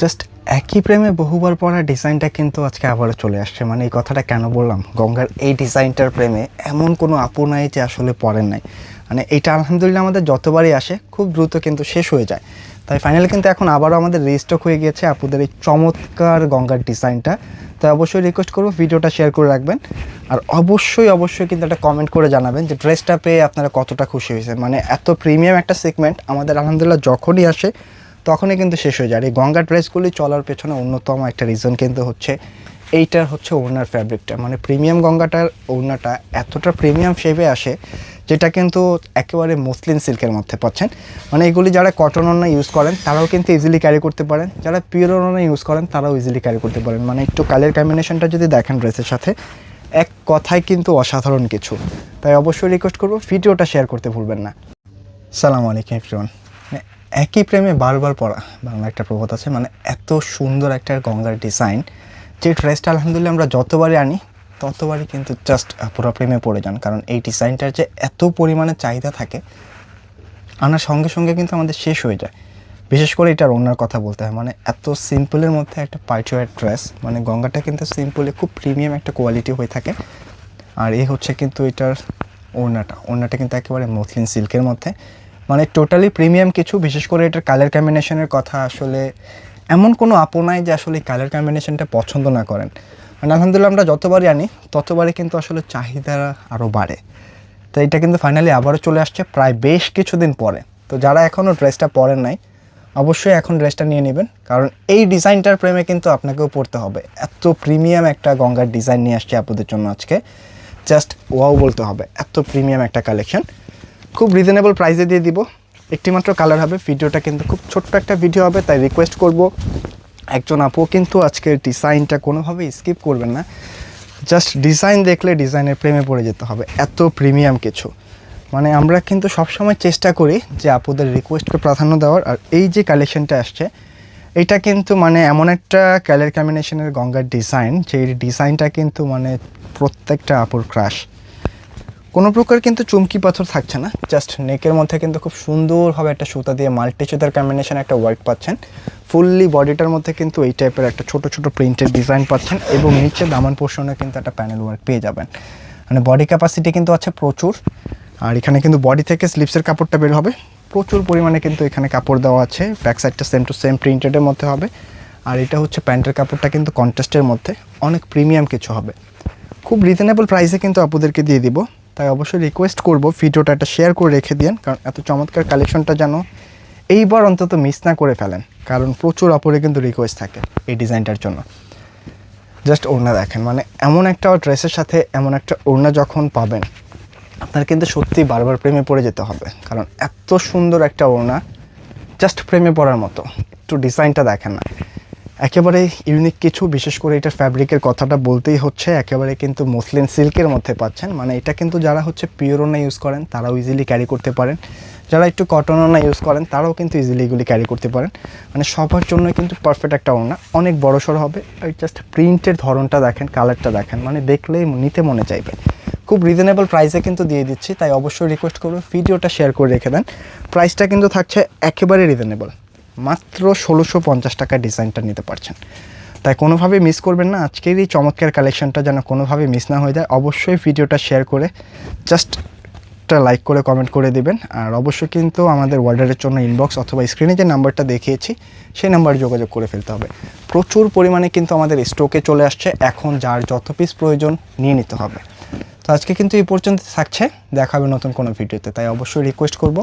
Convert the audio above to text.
Just একই প্রেমে বহুবার পড়া ডিজাইনটা কিন্তু আজকে আবারও চলে আসছে। মানে এই কথাটা কেন বললাম? গঙ্গার এই ডিজাইনটার প্রেমে এমন কোনো আপু নাই যে আসলে পড়েন নাই। মানে এটা আলহামদুলিল্লাহ আমাদের যতবারই আসে, খুব দ্রুত কিন্তু শেষ হয়ে যায়। তাই ফাইনালি কিন্তু এখন আবারও আমাদের রিস্টক হয়ে গিয়েছে আপুদের এই চমৎকার গঙ্গার ডিজাইনটা তো অবশ্যই রিকোয়েস্ট করব, ভিডিওটা শেয়ার করে রাখবেন। আর অবশ্যই অবশ্যই কিন্তু একটা কমেন্ট করে জানাবেন যে ড্রেসটা পেয়ে আপনারা কতটা খুশি হয়েছে মানে এত প্রিমিয়াম একটা সেগমেন্ট আমাদের আলহামদুলিল্লাহ যখনই আসে তখনই কিন্তু শেষ হয়ে যায়। এই গঙ্গা ড্রেসগুলি চলার পেছনে অন্যতম একটা রিজন কিন্তু হচ্ছে, এইটার হচ্ছে ওনার ফ্যাব্রিকটা মানে প্রিমিয়াম গঙ্গাটার ওড়নাটা এতটা প্রিমিয়াম শেপে আসে, যেটা কিন্তু একেবারে মসলিন সিল্কের মধ্যে পাচ্ছেন। মানে এগুলি যারা কটন ওড়না ইউজ করেন, তারাও কিন্তু ইজিলি ক্যারি করতে পারেন। যারা পিওর ওড়না ইউজ করেন, তারাও ইজিলি ক্যারি করতে পারেন। মানে একটু কালের কম্বিনেশনটা যদি দেখেন ড্রেসের সাথে, এক কথায় কিন্তু অসাধারণ কিছু। তাই অবশ্যই রিকোয়েস্ট করব ভিডিওটা শেয়ার করতে ভুলবেন না। সালাম আলাইকুম এভরিওয়ান একই প্রেমে বারবার পড়া। বাংলা একটা প্রবাদ আছে মানে এত সুন্দর একটা গঙ্গার ডিজাইন যে ড্রেসটা আলহামদুলিল্লাহ আমরা যতবারই আনি, ততবারই কিন্তু জাস্ট পুরো প্রেমে পড়ে যান। কারণ এই ডিজাইনটার যে এত পরিমাণে চাহিদা থাকে, আনার সঙ্গে সঙ্গে কিন্তু আমাদের শেষ হয়ে যায়। বিশেষ করে এটার ওনার কথা বলতে হয় মানে এত সিম্পলের মধ্যে একটা পার্টিওয়ার ড্রেস মানে গঙ্গাটা কিন্তু সিম্পলে খুব প্রিমিয়াম একটা কোয়ালিটি হয়ে থাকে। আর এই হচ্ছে কিন্তু এটার ওড়নাটা ওড়নাটা কিন্তু একেবারে মসলিন সিল্কের মধ্যে। মানে টোটালি প্রিমিয়াম কিছু, বিশেষ করে এটার কালার কম্বিনেশনের কথা আসলে এমন কোনো আপু নাই যে আসলে কালার কম্বিনেশনটা পছন্দ না করেন। মানে আলহামদুলিল্লাহ আমরা যতবারই আনি, ততবারই কিন্তু আসলে চাহিদা আরও বাড়ে। তো এটা কিন্তু ফাইনালি আবারও চলে আসছে প্রায় বেশ কিছুদিন পরে। তো যারা এখনও ড্রেসটা পরেন নাই, অবশ্যই এখন ড্রেসটা নিয়ে নেবেন। কারণ এই ডিজাইনটার প্রেমে কিন্তু আপনাকেও পড়তে হবে। এত প্রিমিয়াম একটা গঙ্গার ডিজাইন নিয়ে আসছে আপনাদের জন্য আজকে। জাস্ট ওয়াও বলতে হবে, এত প্রিমিয়াম একটা কালেকশন খুব রিজনেবল প্রাইসে দিয়ে দিব। একটি মাত্র কালার হবে, ভিডিওটা কিন্তু খুব ছোট্ট একটা ভিডিও হবে, তাই রিকোয়েস্ট করব। একজন আপু কিন্তু আজকের ডিজাইনটা কোনোভাবেই স্কিপ করবেন না। জাস্ট ডিজাইন দেখলে ডিজাইনের প্রেমে পড়ে যেতে হবে, এত প্রিমিয়াম কিছু। মানে আমরা কিন্তু সবসময় চেষ্টা করি যে আপুদের রিকোয়েস্টকে প্রাধান্য দেওয়ার, আর এই যে কালেকশনটা আসছে, এটা কিন্তু মানে এমন একটা কালার কম্বিনেশনের গঙ্গার ডিজাইন যে ডিজাইনটা কিন্তু মানে প্রত্যেকটা আপুর ক্রাশ কোনো প্রকার কিন্তু চুমকি পাথর থাকছে না জাস্ট নেকের মধ্যে কিন্তু খুব সুন্দরভাবে একটা সুতা দিয়ে মাল্টি সুতার কম্বিনেশন একটা ওয়ার্ক পাচ্ছেন। ফুললি বডিটার মধ্যে কিন্তু এই টাইপের একটা ছোট ছোট প্রিন্টের ডিজাইন পাচ্ছেন এবং নিচে দামান পোর্শনে কিন্তু একটা প্যানেল ওয়ার্ক পেয়ে যাবেন। মানে বডি ক্যাপাসিটি কিন্তু আছে প্রচুর, আর এখানে কিন্তু বডি থেকে স্লিপসের কাপড়টা বের হবে। প্রচুর পরিমাণে কিন্তু এখানে কাপড় দেওয়া আছে ব্যাক সাইডটা সেম টু সেম প্রিন্টেডের মধ্যে হবে। আর এটা হচ্ছে প্যান্টের কাপড়টা কিন্তু কন্ট্রাস্টের মধ্যে, অনেক প্রিমিয়াম কিছু হবে। খুব রিজনেবল প্রাইসে কিন্তু আপুদেরকে দিয়ে দিব। তাই অবশ্যই রিকোয়েস্ট করব ভিডিওটা একটা শেয়ার করে রেখে দিন কারণ এত চমৎকার কালেকশনটা যেন এইবার অন্তত মিস না করে ফেলেন, কারণ প্রচুর অপরে কিন্তু রিকোয়েস্ট থাকে এই ডিজাইনটার জন্য। জাস্ট ওড়না দেখেন মানে এমন একটা ড্রেসের সাথে এমন একটা ওড়না যখন পাবেন, আপনার কিন্তু সত্যি বারবার প্রেমে পড়ে যেতে হবে, কারণ এত সুন্দর একটা ওড়না জাস্ট প্রেমে পড়ার মতো, একটু ডিজাইনটা দেখেন না। একেবারে ইউনিক কিছু, বিশেষ করে এটার ফ্যাব্রিকের কথাটা বলতেই হচ্ছে, একেবারে কিন্তু মসলিন সিল্কের মধ্যে পাচ্ছেন। মানে এটা কিন্তু যারা হচ্ছে পিওরোনা ইউজ করেন, তারাও ইজিলি ক্যারি করতে পারেন। যারা একটু কটন ওনা ইউজ করেন, তারাও কিন্তু ইজিলি এগুলি ক্যারি করতে পারেন। মানে সবার জন্য কিন্তু পারফেক্ট একটা ওড়না। অনেক বড় সড়ো হবে জাস্ট প্রিন্টের ধরনটা দেখেন কালারটা দেখেন। মানে দেখলেই নিতে মনে চাইবে। খুব রিজনেবল প্রাইসে কিন্তু দিয়ে দিচ্ছি, তাই অবশ্যই রিকোয়েস্ট করব ভিডিওটা শেয়ার করে রেখে দেন। প্রাইসটা কিন্তু থাকছে একেবারে রিজনেবল মাত্র ষোলোশো পঞ্চাশ টাকার ডিজাইনটা নিতে পারছেন। তাই কোনোভাবে মিস করবেন না। আজকের এই চমৎকার কালেকশনটা যেন কোনোভাবে মিস না হয়ে যায়, অবশ্যই ভিডিওটা শেয়ার করে জাস্ট একটা লাইক করে কমেন্ট করে দিবেন। আর অবশ্যই কিন্তু আমাদের অর্ডারের জন্য ইনবক্স অথবা স্ক্রিনে যে নাম্বারটা দেখিয়েছি সেই নাম্বারে যোগাযোগ করে ফেলতে হবে। প্রচুর পরিমাণে কিন্তু আমাদের স্টকে চলে আসছে। এখন যার যত পিস প্রয়োজন নিয়ে নিতে হবে। তো আজকে কিন্তু এই পর্যন্ত থাকছে। দেখাবে নতুন কোনো ভিডিওতে তাই অবশ্যই রিকোয়েস্ট করব।